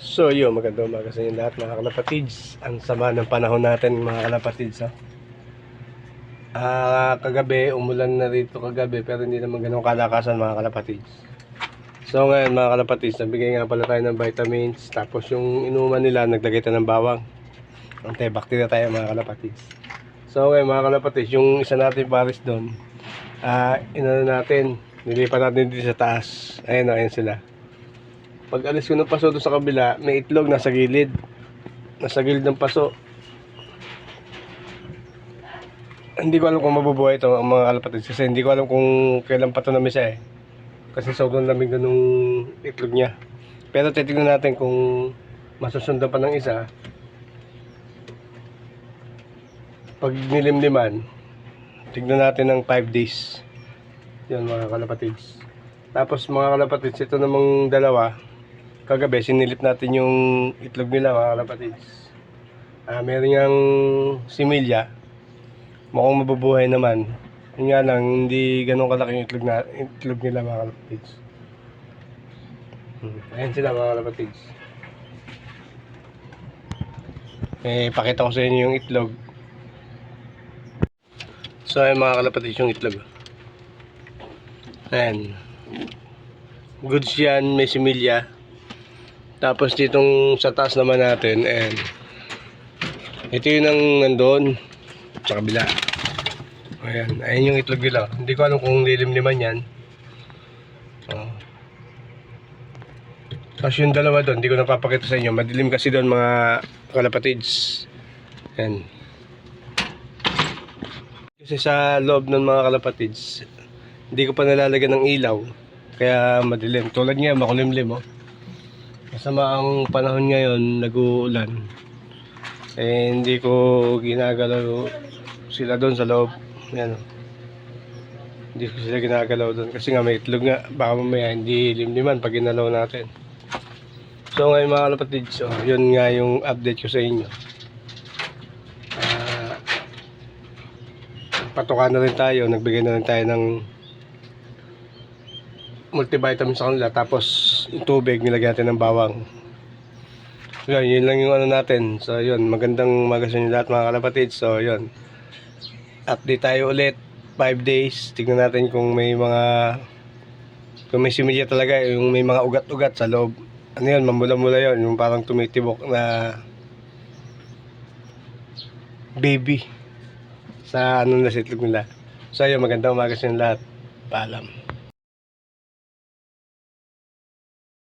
So yun, magandang umaga sa inyo lahat mga kalapatids. Ang sama ng panahon natin mga kalapatids. Ha? Ah, kagabi, umulan na rito kagabi pero hindi naman ganun kalakasan mga kalapatids. So ngayon mga kalapatids, nabigay nga pala tayo ng vitamins. Tapos yung inuman nila, naglagay tayo ng bawang. Antibacteria tayo mga kalapatids. So ngayon mga kalapatids, yung isa natin pares doon, ah, inano natin, nilipat natin dito sa taas. Ayun o, ayun sila. Pag alis ko ng paso doon sa kabila, may itlog nasa gilid. Nasa gilid ng paso. Hindi ko alam kung mabubuhay ito ang mga kalapatid kasi hindi ko alam kung kailan pa ito namisa eh. Kasi sobrang lamig na nung itlog niya. Pero titignan natin kung masusundan pa ng isa. Pag nilimliman, tignan natin ng 5 days. Yan mga kalapatids. Tapos mga kalapatids, ito namang dalawa, kagabi sinilip natin yung itlog nila mga kalapatids. Ah, meron yung similya. Mukhang mabubuhay naman. Yun nga lang, hindi ganun kalaki yung itlog, na, itlog nila mga kalapatids. Hmm. Ayan sila mga kalapatids. Eh, pakita ko sa inyo yung itlog. So, ayan mga kalapatids yung itlog. Ayan. Goods yan, may similya. Tapos ditong sa taas naman natin, and ito yun ang nandun sa kabila. Ayan, ayan yung itlog nila. Hindi ko alam kung lilim-liman yan. Oh. Tapos yung dalawa doon, hindi ko napapakita sa inyo. Madilim kasi doon mga kalapatids. Ayan. Kasi sa loob ng mga kalapatids, hindi ko pa nalalagyan ng ilaw. Kaya madilim. Tulad nga, makulimlim oh. Masama ang panahon ngayon, nag-uulan. Eh, hindi ko ginagalaw sila doon sa loob. Yan. Hindi ko sila ginagalaw doon. Kasi nga may itlog nga. Baka mamaya hindi limliman pag ginalaw natin. So ngayon mga kalapatid, so yun nga yung update ko sa inyo. Ah, patukan na rin tayo. Nagbigay na rin tayo ng multivitamin sa kanila tapos yung tubig nilagyan natin ng bawang. So yun, yun lang yung ano natin. So yun, magandang umaga sa inyo lahat mga kalapatid. So yun update tayo ulit. 5 days tignan natin kung may mga kung may similya talaga yung may mga ugat-ugat sa loob. Ano yun, mamula-mula yun yung parang tumitibok na baby sa ano na sitlog nila. So yun, magandang umaga sa inyo lahat. Paalam